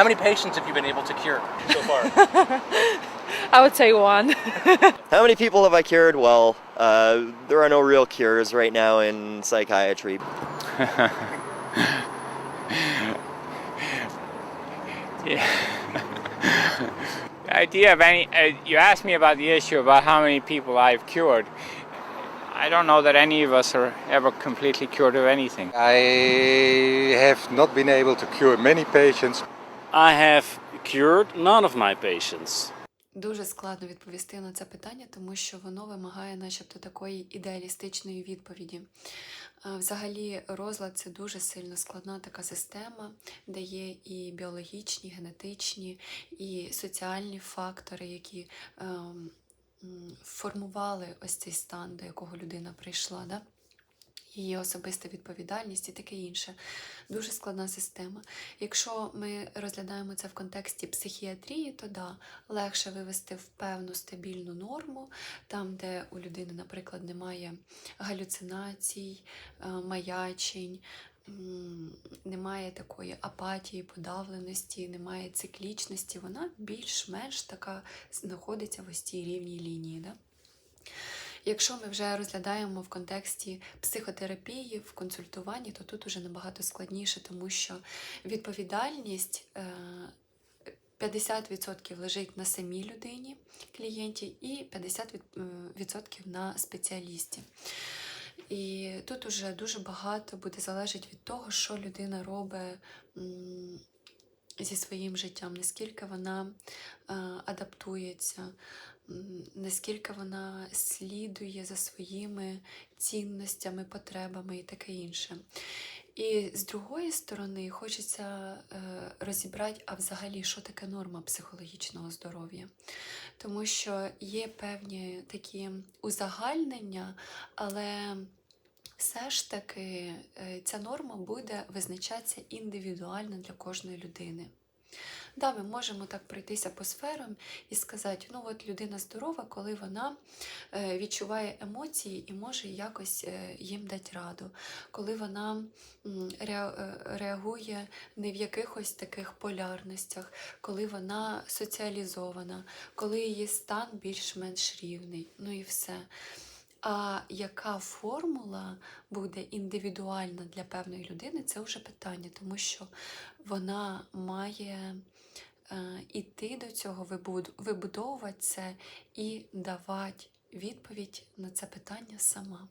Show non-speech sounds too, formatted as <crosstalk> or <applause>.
How many patients have you been able to cure so far? <laughs> I would say one. <laughs> How many people have I cured? Well, uh, there are no real cures right now in psychiatry. The idea of any, uh, you asked me about the issue about how many people I've cured. I don't know that any of us are ever completely cured of anything. I have not been able to cure many patients. I have cured none of my patients. Дуже складно відповісти на це питання, тому що воно вимагає, начебто, такої ідеалістичної відповіді. Е, Взагалі, розлад це дуже сильно складна така система, де є і біологічні, генетичні, і соціальні фактори, які ем, формували ось цей стан, до якого людина прийшла. Да? Її особиста відповідальність і таке інше. Дуже складна система. Якщо ми розглядаємо це в контексті психіатрії, то да, легше вивести в певну стабільну норму, там, де у людини, наприклад, немає галюцинацій, е, маячень, немає такої апатії, подавленості, немає циклічності, вона більш-менш така знаходиться в ось цій рівній лінії. Да? Якщо ми вже розглядаємо в контексті психотерапії, в консультуванні, то тут уже набагато складніше, тому що відповідальність е, 50% лежить на самій людині, клієнті, і 50% на спеціалісті. І тут уже дуже багато буде залежати від того, що людина робить зі своїм життям, наскільки вона е, адаптується, наскільки вона слідує за своїми цінностями, потребами і таке інше. І з другої сторони, хочеться е, розібрати, а взагалі, що таке норма психологічного здоров'я. Тому що є певні такі узагальнення, але все ж таки е, ця норма буде визначатися індивідуально для кожної людини. Да, ми можемо так пройтися по сферам і сказати, ну от людина здорова, коли вона е, відчуває емоції і може якось е, їм дати раду, коли вона реагує не в якихось таких полярностях, коли вона соціалізована, коли її стан більш-менш рівний, ну і все. А яка формула буде індивідуальна для певної людини, це вже питання, тому що вона має е, іти до цього, вибудовувати це і давати відповідь на це питання сама.